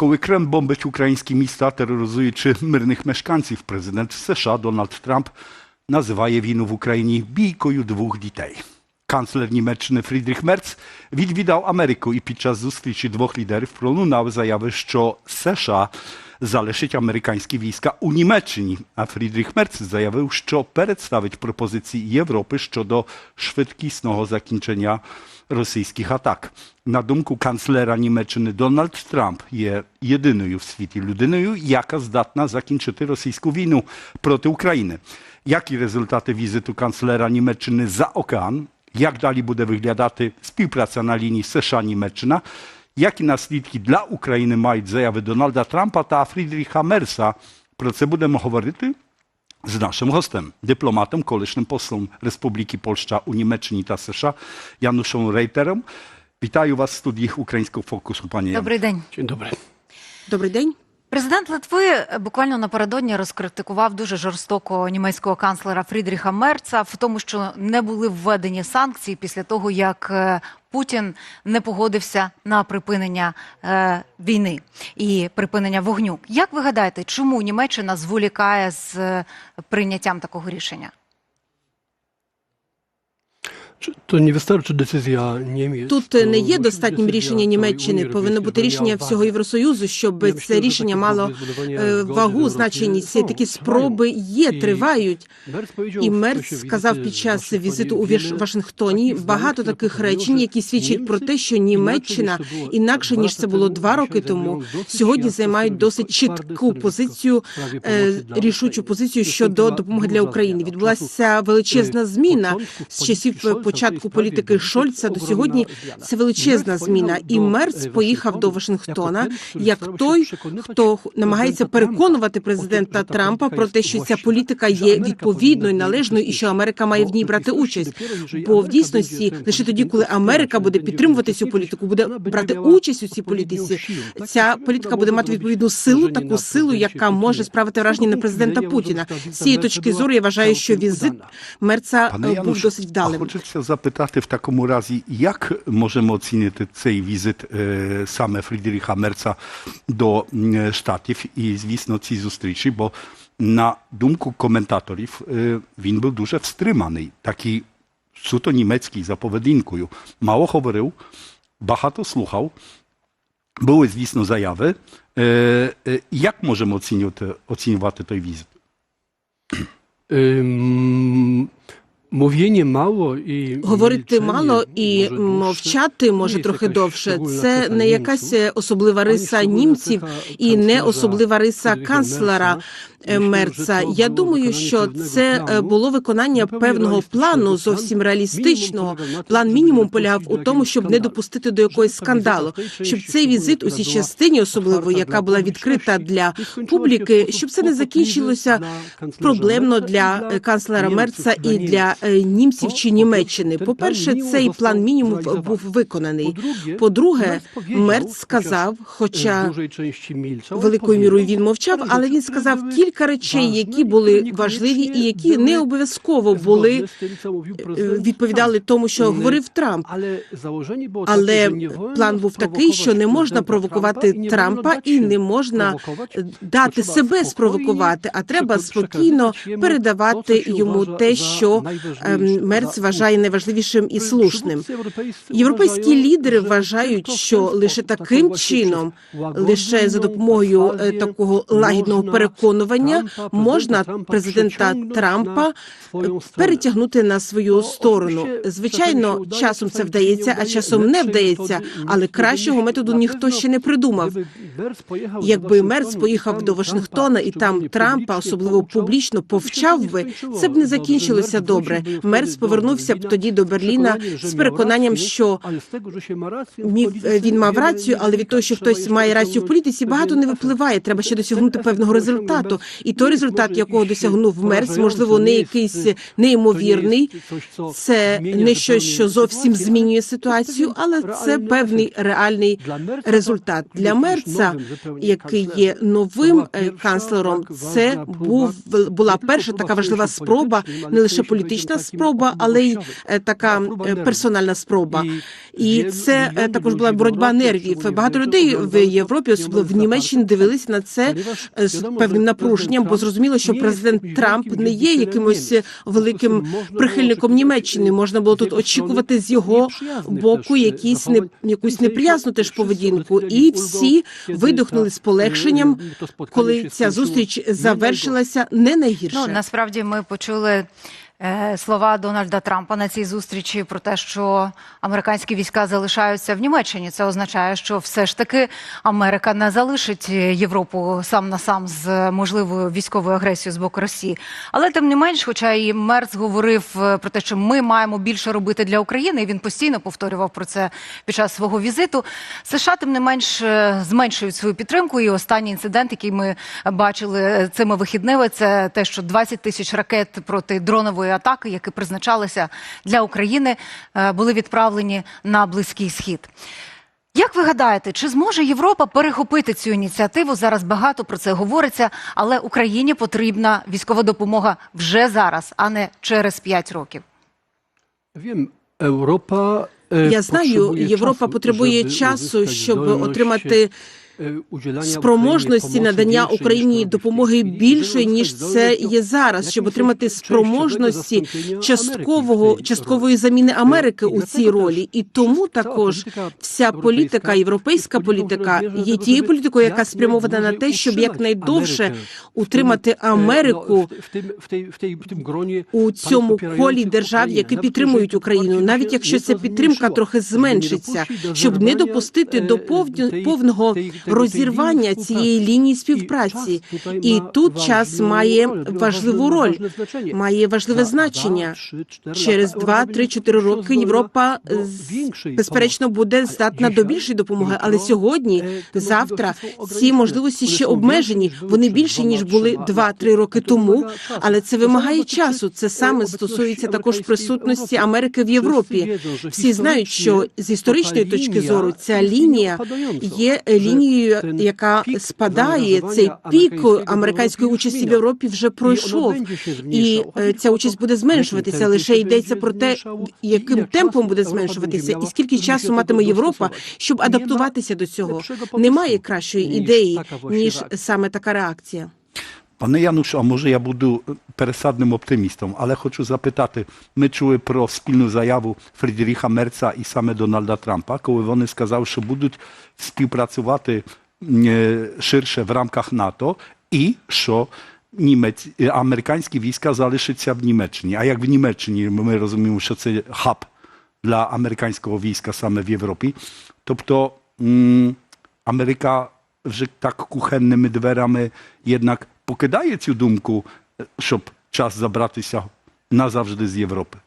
Коли Кремль бомбить українські міста, тероризуючи мирних мешканців, президент США Дональд Трамп називає війну в Україні бійкою двох дітей. Канцлер Німеччини Фрідріх Мерц відвідав Америку і під час зустрічі двох лідерів пролунав заяви, що США залишить американські війська у Німеччині. А Фрідріх Мерц заявив, що представить пропозиції Європи щодо швидкісного закінчення російських атак. На думку канцлера Німеччини Дональд Трамп є єдиною в світі людиною, яка здатна закінчити російську війну проти України. Які результати візиту канцлера Німеччини за океан? Як далі буде виглядати співпраця на лінії США-Німеччина? Які наслідки для України мають заяви Дональда Трампа та Фрідріха Мерса? Про це будемо говорити з нашим гостем, дипломатом, колишнім послом Республіки Польща у Німеччині та США Янушем Рейтером. Вітаю вас в студії Українського фокусу, пані Яно. Добрий день. Dzień dobry. Добрий день. Президент Литви е, буквально напередодні розкритикував дуже жорстоко німецького канцлера Фрідріха Мерца в тому, що не були введені санкції після того, як е, Путін не погодився на припинення е, війни і припинення вогню. Як ви гадаєте, чому Німеччина зволікає з е, прийняттям такого рішення? Тут не є достатнім decyzja рішення Німеччини. Повинно бути рішення всього. Євросоюзу, щоб це рішення мало е, вагу, w значення. Такі спроби є, тривають. І Мерц сказав під час візиту у Вашингтоні багато таких речень, які свідчать про те, що Німеччина інакше, ніж це було два роки тому, сьогодні займають досить чітку позицію, е, рішучу позицію щодо допомоги для України. Відбулася величезна е, зміна з часів Шольца, початку політики Шольца до сьогодні. Це величезна зміна, і Мерц поїхав до Вашингтона, як той, хто намагається переконувати президента Трампа про те, що ця політика є відповідною, належною, і що Америка має в ній брати участь. Бо в дійсності лише тоді, коли Америка буде підтримувати цю політику, буде брати участь у цій політиці. Ця політика буде мати відповідну силу, таку силу, яка може справити враження на президента Путіна. З цієї точки зору я вважаю, що візит. Мерца е, був досить вдалим. Хочеться запитати в такому разі, як можемо оцінити цей візит е, саме Фрідріха Мерца до м, Штатів і, звісно, ці зустрічі, бо на думку коментаторів е, він був дуже встриманий, такий суто німецький за поведінкою. Мало говорив, багато слухав. Були, звісно, заяви. Е, е, як можемо Mówienie mało і Говорити мало і мовчати може трохи довше. Це не якась особлива риса німців і не особлива риса канцлера Мерца. е, Я думаю, що це е, було виконання певного плану, зовсім реалістичного. План мінімум полягав у тому, щоб не допустити до якогось скандалу, щоб цей візит у цій частині, особливо яка була відкрита для публіки, щоб це не закінчилося проблемно для е, канцлера Мерца і для е, німців чи Німеччини. По-перше, цей план мінімум був виконаний. По-друге, Мерц сказав, е, хоча великою мірою він мовчав, але він сказав кілька речей, які були важливі і які не обов'язково були е, відповідали тому, що говорив Трамп. Але план був такий, що не можна провокувати Трампа, і не можна дати себе спровокувати, а треба спокійно передавати йому те, що Мерц вважає найважливішим і слушним. Європейські лідери вважають, що лише таким чином, лише за допомогою е, такого лагідного переконування можна президента Трампа сторону. перетягнути на свою Ну, сторону. Звичайно, часом це вдається, а часом не вдається. Але кращого методу ніхто ще не придумав. Якби Мерц поїхав до Вашингтона і там Трампа, особливо публічно, повчав би, це б не закінчилося добре. Мерц повернувся б тоді до Берліна з переконанням, що він мав рацію, але від того, що хтось має рацію в політиці, багато не випливає. Треба ще досягнути певного результату. І той результат, якого досягнув Мерц, можливо, не якийсь неймовірний. Це не щось, що зовсім змінює ситуацію, але це певний реальний результат. Для Мерца, який є новим е, канцлером, це був була перша така важлива спроба, не лише але політична, спроба, але й е, така е, персональна спроба. І це е, також була боротьба нервів. Багато людей в Європі, особливо в Німеччині, дивилися на це з певним напруженням, бо зрозуміло, що президент Трамп не є якимось великим прихильником Німеччини. Можна було тут очікувати з його боку якісь не якусь неприязну теж поведінку, і всі kiedy видихнули з полегшенням, коли ця зустріч завершилася не Ну найгірше. насправді ми почули слова Дональда Трампа на цій зустрічі про те, що американські війська залишаються в Німеччині. Це означає, що все ж таки Америка не залишить Європу сам на сам з можливою військовою агресією з боку Росії. Але тим не менш, хоча і Мерц говорив е, про те, що ми маємо більше робити для України, і він постійно повторював про це під час свого візиту. США тим не менш е, зменшують свою підтримку. І останній інцидент, який ми бачили е, цими вихідними, це те, що 20 тисяч ракет проти дронової атаки, які призначалися для України, е, були відправлені на близький схід. Як ви гадаєте, чи зможе Європа перехопити цю ініціативу? Зараз багато про це говориться, але Україні потрібна військова допомога вже зараз, а не через 5 років. Wiem, Europa e, Я знаю, Європа потребує часу, щоб отримати спроможності надання Україні допомоги більшої, ніж це є зараз, щоб отримати спроможності часткового часткової заміни Америки у цій ролі. І тому також вся політика, європейська політика є тією політикою, яка спрямована на те, щоб якнайдовше утримати е, Америку у цьому колі держав, які підтримують Україну, навіть якщо ця підтримка трохи зменшиться, щоб не допустити е, до повні- повного розірвання цієї лінії співпраці. І тут час має важливу роль, має важливе значення. Через 2-3-4 роки Європа безперечно буде здатна до більшої допомоги, але сьогодні, завтра ці можливості ще обмежені. Вони більші ніж були 2-3 роки тому. Але це вимагає часу. Це саме стосується також присутності Америки в Європі. Всі знають, що з історичної точки зору ця лінія є лінією, яка спадає. Цей пік американської участі в Європі вже пройшов. І е, ця участь буде зменшуватися. Лише йдеться про те, яким темпом буде зменшуватися, і скільки часу матиме Європа, щоб адаптуватися до цього. Немає кращої ідеї ніж саме така реакція. Пане Янушу, а може я буду пересадним оптимістом, але хочу запитати, ми чули про спільну заяву Фрідріха Мерца і саме Дональда Трампа, коли вони сказали, що будуть співпрацювати е, ширше в рамках НАТО і що німець, е, американські війська залишаться в Німеччині. А як в Німеччині ми розуміємо, що це хаб для американського війська саме в Європі. Тобто м, Америка вже так кухенними дверами jednak покидає цю думку, е, щоб час забратися назавжди з Європи.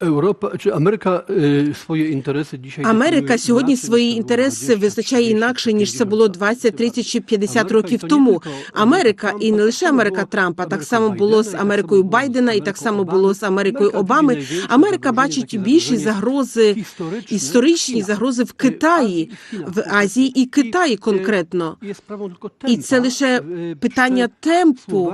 Europa, czy Ameryka y, swoje interesy Америка сьогодні свої інтереси 20, визначає інакше ніж це було 20, 30 чи 50 років тому. Америка Америка і не лише Америка Трампа, так само було з Америкою Байдена, і так само було з Америкою Обами. Америка бачить більші загрози історичні загрози в Китаї, в Азії і Китаї е, конкретно. І це лише е, питання темпу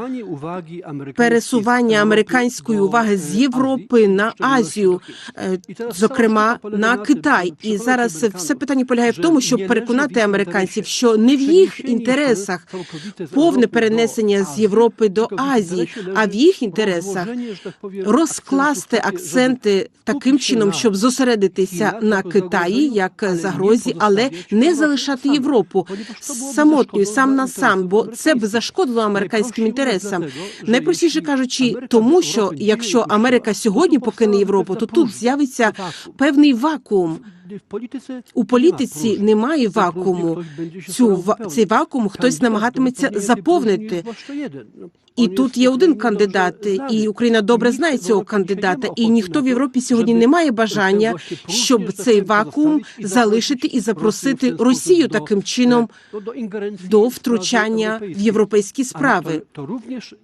пересування уваги американської уваги е, з Європи на щодо Азію, е, зокрема на Китай. І зараз все питання полягає в тому, щоб переконати американців, що не в їх інтересах повне перенесення з Європи до Азії, а в їх інтересах розкласти акценти таким чином, щоб зосередитися на Китаї як загрозі, але не залишати Європу. самотньою, сам на сам, бо це б зашкодило американським інтересам. Найпростіше кажучи, тому що якщо Америка сьогодні покине powstała Європу, то тут з'явиться певний вакуум. У політиці немає вакууму. Цю цей вакуум хтось намагатиметься заповнити. І тут є один кандидат, і Україна добре знає цього кандидата. І ніхто в Європі сьогодні не має бажання, щоб цей вакуум залишити і запросити Росію таким чином до втручання в європейські справи.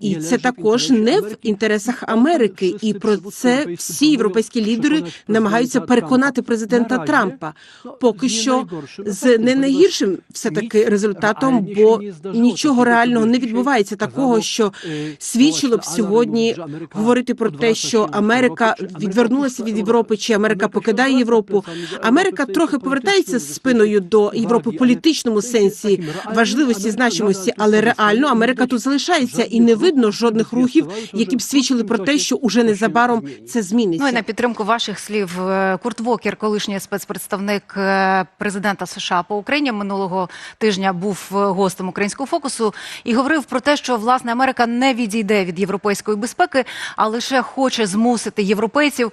І це також не в інтересах Америки. І про це всі європейські лідери намагаються переконати президента Трампа. Поки що з не найгіршим все таки результатом, бо нічого реального не відбувається такого, що свідчило б сьогодні говорити про те, що Америка відвернулася від Європи, чи Америка покидає Європу. Америка трохи повертається спиною до Європи в політичному сенсі важливості, значимості, але реально Америка тут залишається, і не видно жодних рухів, які б свідчили про те, що уже незабаром це Ну і на підтримку ваших слів е, Курт Вокер, колишній спецпредставник е, президента США по Україні минулого тижня був е, гостем українського фокусу і говорив про те, що власне Америка не відійде від європейської безпеки, а лише хоче змусити європейців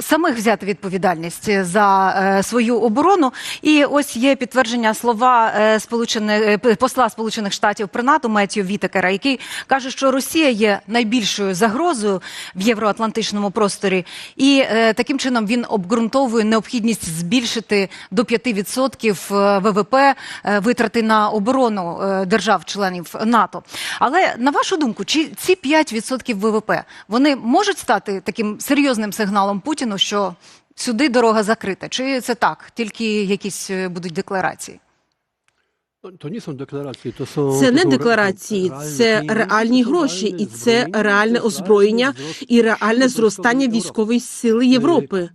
самих взяти відповідальність за е, свою оборону. І ось є підтвердження слова е, сполучених е, посла Сполучених Штатів при НАТО Меттію Вітекера, який каже, що Росія є найбільшою загрозою в євроатлантичному просторі, і таким чином він обґрунтовує необхідність збільшити до 5% ВВП витрати на оборону держав-членів НАТО. Але на вашу думку, чи ці 5% ВВП вони можуть стати таким серйозним сигналом Путіну, що сюди дорога закрита? Чи це так? Тільки якісь е, будуть декларації? To nie są deklaracje, to są Це не декларації, це реальні гроші, і це реальне озброєння і реальне зростання військової сили Європи.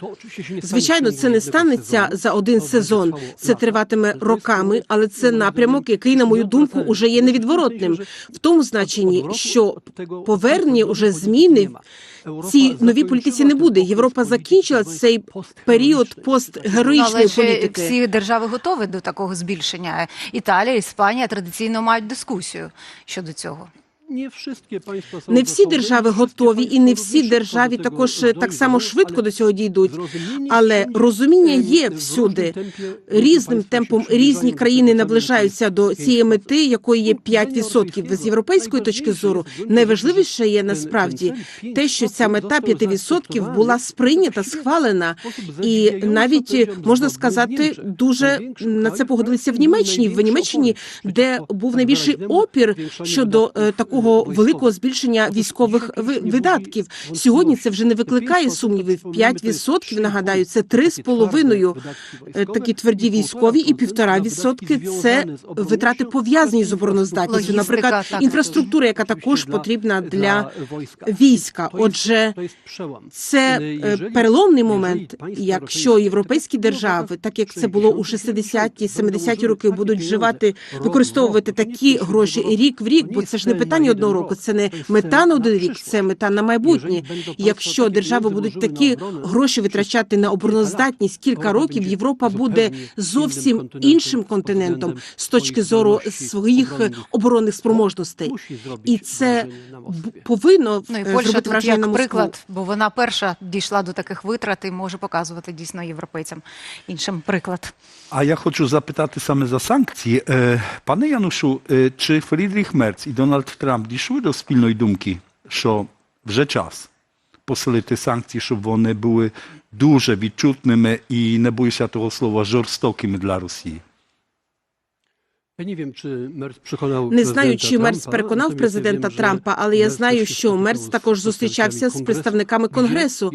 Звичайно, це не станеться за один сезон. Це триватиме Тобто, роками, але це ну, напрямок, який, на мою думку, уже є невідворотним. В тому значенні, що повернення уже зміни цій новій політиці не буде. Європа закінчила цей період постгероїчної але політики. всі держави готові до такого збільшення. Італія, Іспанія традиційно мають дискусію щодо цього. Не всі держави готові, і не всі держави також так само швидко до цього дійдуть. Але розуміння е, є всюди. Різним темпом різні країни наближаються до цієї мети, якої є 5%. З європейської точки зору найважливіше є насправді те, що ця мета 5% була сприйнята, схвалена, і навіть можна сказати, дуже на це погодилися в Німеччині. В Німеччині, де був найбільший опір щодо е, такого великого збільшення військових ви- видатків. Сьогодні це вже не викликає сумнівів. 5%, нагадаю, це 3,5% е, такі тверді військові, і 1,5% – це витрати пов'язані з обороноздатністю. Наприклад, інфраструктура, яка також потрібна для війська. Отже, це е, переломний момент, якщо європейські держави, так як це було у 60-ті, 70-ті роки, будуть вживати, використовувати такі гроші рік в рік, бо це ж не питання одного року, це не мета на один рік, це мета на майбутнє. Якщо держави будуть такі гроші витрачати на обороноздатність кілька років, Європа буде зовсім іншим континентом з точки зору своїх оборонних спроможностей. І це б- повинно Ну і е, Польща тут як Москву. приклад, бо вона перша дійшла до таких витрат і може показувати дійсно європейцям іншим приклад. A ja хочу запитати саме за санкції. Е, Пане Янушу, е, чи Фрідріх Мерц і Дональд Трамп дійшли до спільної думки, що вже час посилити санкції, щоб вони були дуже відчутними і не боюся того слова жорстокими для Росії? Не знаю, чи Мерц переконав natomiast президента Трампа, але я знаю, що Мерц також зустрічався з представниками конгресу,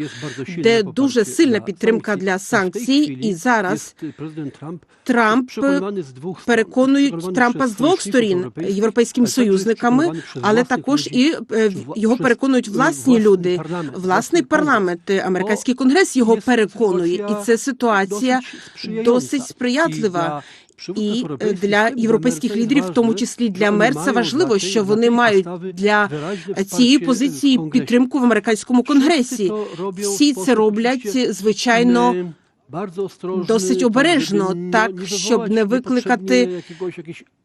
де дуже сильна підтримка для санкцій, і зараз Трамп переконують Трампа з двох сторін європейськими союзниками, але також і його переконують власні люди. власний парламент, е, американський конгрес його переконує, і це ситуація досить сприятлива. І для е, для європейських лідерів, в тому числі для Мерца, важливо, що вони мають для цієї позиції підтримку в американському конгресі. Всі це роблять, звичайно, досить обережно, так, щоб не викликати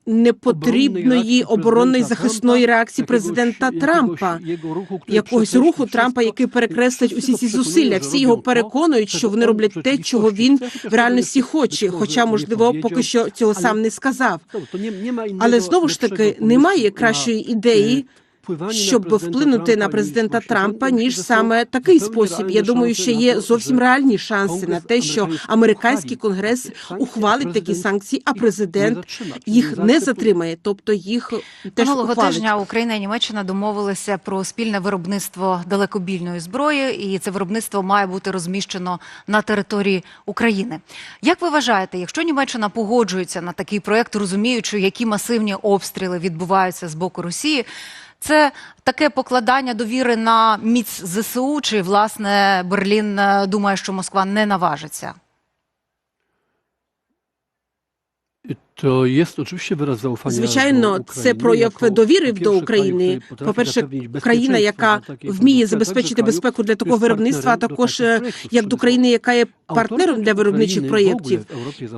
непотрібної оборонної захисної реакції президента Трампа. Якогось руху Трампа, який перекреслить усі ці зусилля, всі його переконують, що вони роблять те, чого він в реальності хоче, хоча, можливо, поки що цього сам не сказав. Але знову ж таки немає кращої ідеї, щоб вплинути на президента Трампа, ніж саме такий спосіб. Я думаю, що є зовсім реальні шанси на те, що американський конгрес ухвалить такі санкції, а президент їх не затримає, тобто їх теж Минулого ухвалить. тижня Україна і Німеччина домовилися про спільне виробництво далекобільної зброї, і це виробництво має бути розміщено на території України. Як ви вважаєте, якщо Німеччина погоджується на такий проект, розуміючи, які масивні обстріли відбуваються з боку Росії, Це таке покладання довіри на міць ЗСУ, чи власне Берлін е, думає, що Москва не наважиться? To jest oczywiście wyraz zaufania Звичайно, це прояв довіри до України. potrafi По-перше, країна, яка вміє забезпечити безпеку для такого виробництва, а також е, як до країни, яка є партнером для виробничих проєктів.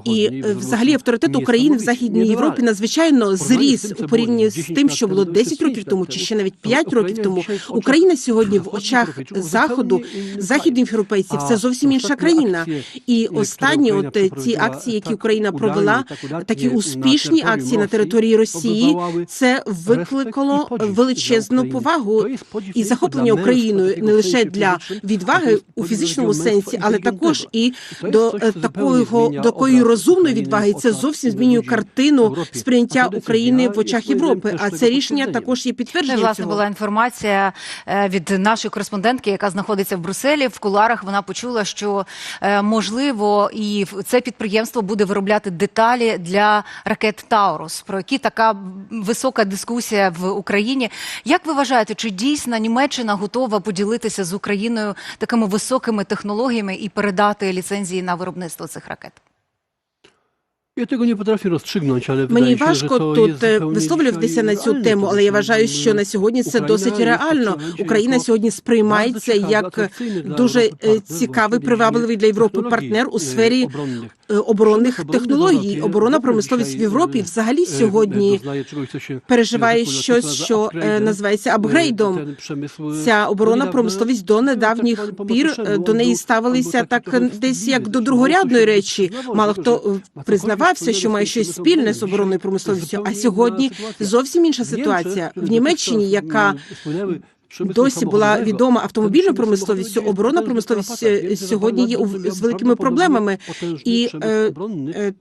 І взагалі авторитет України в Західній Європі надзвичайно зріс у порівнянні з тим, що було 10 років тому, чи ще навіть 5 років тому. Україна сьогодні в очах Заходу, західних європейців, це зовсім інша країна. І останні от е, ці акції, які Україна провела, такі успішні акції на території Росії, це викликало величезну повагу і захоплення Україною не лише для відваги у фізичному сенсі, але також і до е, такого до такої розумної відваги. І Це зовсім змінює картину сприйняття України в очах Європи. А це рішення також є і, власне, була інформація е, від нашої кореспондентки, яка знаходиться в Брюсселі. В куларах вона почула, що е, можливо, і в- це підприємство буде виробляти деталі для ракет Таурус, про які така висока дискусія в Україні. Як ви вважаєте, чи дійсно Німеччина готова поділитися з Україною такими високими технологіями і передати ліцензії на виробництво цих ракет? Ja tego nie potrafię rozstrzygnąć, ale Мені важко тут е, висловлюватися на цю тему, але я вважаю, що на сьогодні це досить реально. Україна сьогодні сприймається як дуже е, цікавий, привабливий для Європи партнер у e, сфері е, оборонних технологій. Оборонна промисловість в Європі e, взагалі e, сьогодні переживає щось, що е, називається E, апгрейдом. Ця оборонна промисловість до недавніх пір е, до неї ставилися так десь як до другорядної речі. Мало хто że е, cokolwiek що має щось спільне з оборонною промисловістю. А сьогодні зовсім інша ситуація. В Німеччині, яка досі була відома автомобільною przemysł оборонна промисловість е, сьогодні є з великими проблемами. І е, е,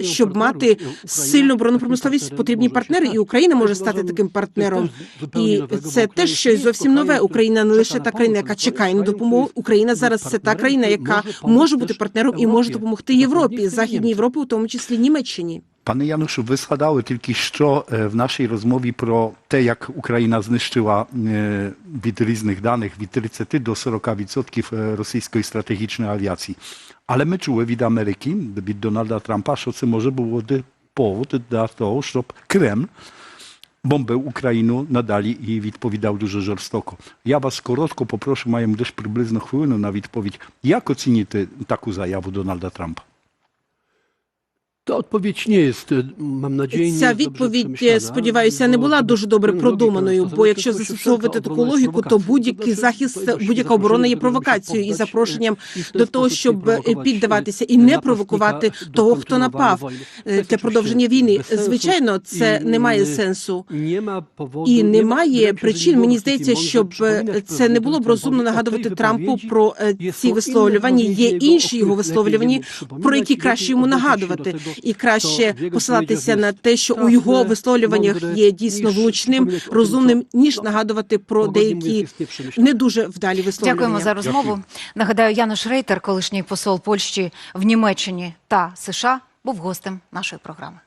щоб мати сильну оборонну промисловість, потрібні партнери, і Україна може стати таким партнером. І це теж щось зовсім нове. Україна не лише та країна, яка чекає на допомогу. Україна зараз це та країна, яка може бути партнером і може допомогти Європі, Західній Європі, у тому числі Німеччині. Panie Januszu, wy zgadały tylko що е, в нашій розмові про те, як Україна знищила е, від різних даних від 30 до 40% е, російської стратегічної авіації. Але ми чули від Америки, від Дональда Трампа, що це може було де повод для того, щоб Кремль бомбив Україну надалі і відповідав дуже жорстоко. Я вас коротко попрошу, маємо десь приблизно хвилину на відповідь. Як оцініти таку Ta odpowiedź nie jest, mam nadzieję, Ця відповідь, сподіваюся, не була дуже добре продуманою. Бо якщо застосовувати таку логіку, то будь-який захист, будь-яка оборона є провокацією і запрошенням до того, щоб е, піддаватися і не провокувати того, хто напав е, для продовження війни. Звичайно, це не має сенсу. І немає причин. Мені здається, щоб е, це не було б розумно нагадувати Трампу про е, ці висловлювання. Є інші його, висловлювання, про які краще йому нагадувати, і краще посилатися на те, що у його висловлюваннях є дійсно влучним, розумним, ніж нагадувати про деякі не дуже вдалі висловлювання. Дякуємо за розмову. Нагадаю, Януш Рейтер, колишній посол Польщі в Німеччині та США, був гостем нашої програми.